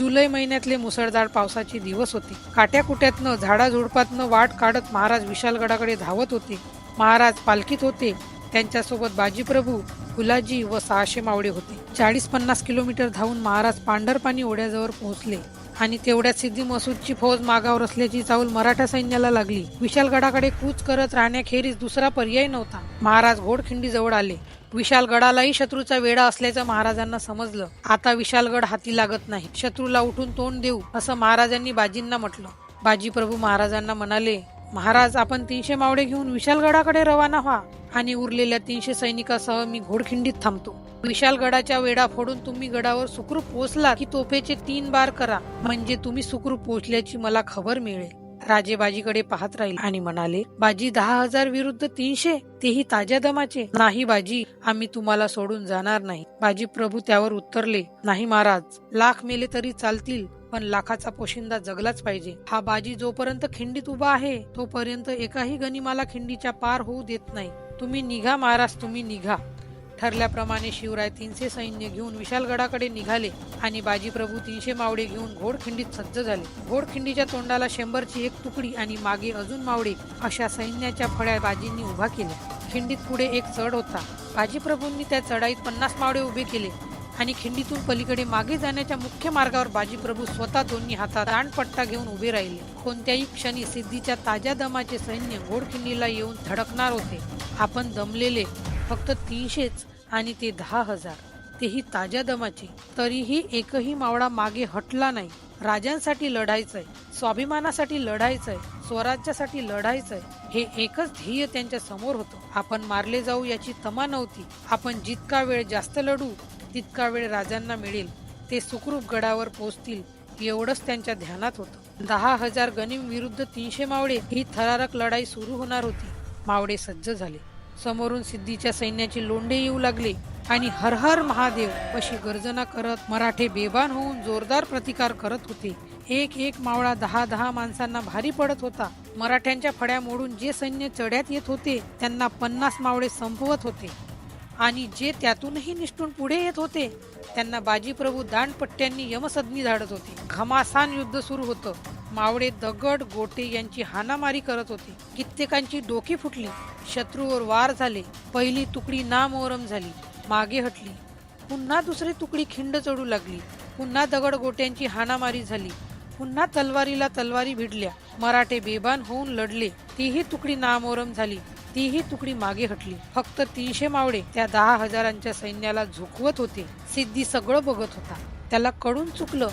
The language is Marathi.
जुलै महिन्यातले मुसळधार पावसाचे दिवस होते. काट्याकुट्यातनं झाडाझुडपातनं वाट काढत महाराज विशालगडाकडे धावत होते. महाराज पालखीत होते. त्यांच्यासोबत बाजीप्रभू फुलाजी व सहाशे मावळे होते. चाळीस पन्नास किलोमीटर धावून महाराज पांढरपाणी ओढ्याजवळ पोहोचले आणि तेवढ्यात सिद्धी मसूदची फौज मागावर असल्याची चाऊल मराठा सैन्याला लागली. विशालगडाकडे कूच करत राहण्याखेरीज दुसरा पर्याय नव्हता. महाराज घोडखिंडी जवळ आले. विशालगडालाही शत्रूचा वेढा असल्याचं महाराजांना समजलं. आता विशालगड हाती लागत नाही. शत्रूला उठून तोंड देऊ असं महाराजांनी बाजींना म्हटलं. बाजी प्रभू महाराजांना म्हणाले महाराज आपण तीनशे मावडे घेऊन विशालगडाकडे रवाना व्हा आणि उरलेल्या तीनशे सैनिकासह मी घोडखिंडीत थांबतो. विशालगडाच्या वेढा फोडून तुम्ही गडावर सुखरूप पोहोचला की तोफेचे तीन बार करा. म्हणजे तुम्ही सुखरूप पोहोचल्याची मला खबर मिळेल. राजे बाजीकडे पाहत राहील आणि म्हणाले बाजी दहा हजार विरुद्ध तीनशे? तेही ताज्या दमाचे. नाही बाजी आम्ही तुम्हाला सोडून जाणार नाही. बाजी प्रभू त्यावर उत्तरले नाही महाराज लाख मेले तरी चालतील पण लाखाचा पोशिंदा जगलाच पाहिजे. हा बाजी जोपर्यंत खिंडीत उभा आहे तोपर्यंत एकाही गनिमाला खिंडीच्या पार होऊ देत नाही. तुम्ही निघा महाराज तुम्ही निघा. ठरल्याप्रमाणे शिवराय तीनशे सैन्य घेऊन विशालगडाकडे निघाले आणि बाजीप्रभू तीनशे मावडे घेऊन घोडखिंडीत सज्ज झाले. घोडखिंडीच्या तोंडाला शंभरची एक तुकडी आणि मागे अजून मावडे अशा सैन्याच्या फळ्या बाजींनी उभा केल्या. खिंडीत पुढे एक चढ होता. बाजीप्रभूंनी त्या चढाईत पन्नास मावडे उभे केले आणि खिंडीतून पलीकडे मागे जाण्याच्या मुख्य मार्गावर बाजीप्रभू स्वतः दोन्ही हातात दांडपट्टा घेऊन उभे राहिले. कोणत्याही क्षणी सिद्धीच्या ताज्या दमाचे सैन्य घोडखिंडीला येऊन धडकणार होते. आपण दमलेले फक्त तीनशेच आणि ते दहा हजार. तेही ताज्या दमाचे. तरीही एकही मावळा मागे हटला नाही. राजांसाठी लढायचंय स्वाभिमानासाठी लढायचंय स्वराज्यासाठी लढायचंय हे एकच ध्येय त्यांच्यासमोर होतं. आपण मारले जाऊ याची तमा नव्हती. आपण जितका वेळ जास्त लढू तितका वेळ राजांना मिळेल. ते सुखरूप गडावर पोहोचतील एवढंच त्यांच्या ध्यानात होतं. दहा हजार गनिम विरुद्ध तीनशे मावळे ही थरारक लढाई सुरू होणार होती. मावळे सज्ज झाले. समोरून सिद्धीच्या सैन्याचे लोंढे येऊ लागले आणि हर हर महादेव अशी गर्जना करत मराठे बेभान होऊन जोरदार प्रतिकार करत होते. एक एक मावळा दहा दहा माणसांना भारी पडत होता. मराठ्यांच्या फड्या मोडून जे सैन्य चढ्यात येत होते त्यांना पन्नास मावळे संपवत होते. आणि जे त्यातूनही निष्ठून पुढे येत होते त्यांना बाजीप्रभू दांडपट्ट्यांनी यमसदनी धाडत होते. घमासान युद्ध सुरू होतं. मावळे दगड गोटे यांची हाणामारी करत होते. कित्येकांची डोकी फुटली. शत्रूवर वार झाले. पहिली तुकडी नामोरम झाली. मागे हटली. पुन्हा दुसरी तुकडी खिंड चढू लागली. पुन्हा दगड गोट्यांची हाणामारी झाली. पुन्हा तलवारीला तलवारी भिडल्या. मराठे बेभान होऊन लढले. तीही तुकडी नामोरम झाली. तीही तुकडी मागे हटली. फक्त तीनशे मावळे त्या दहा हजारांच्या सैन्याला झुकवत होते. सिद्धी सगळं बघत होता. त्याला कडून चुकलं.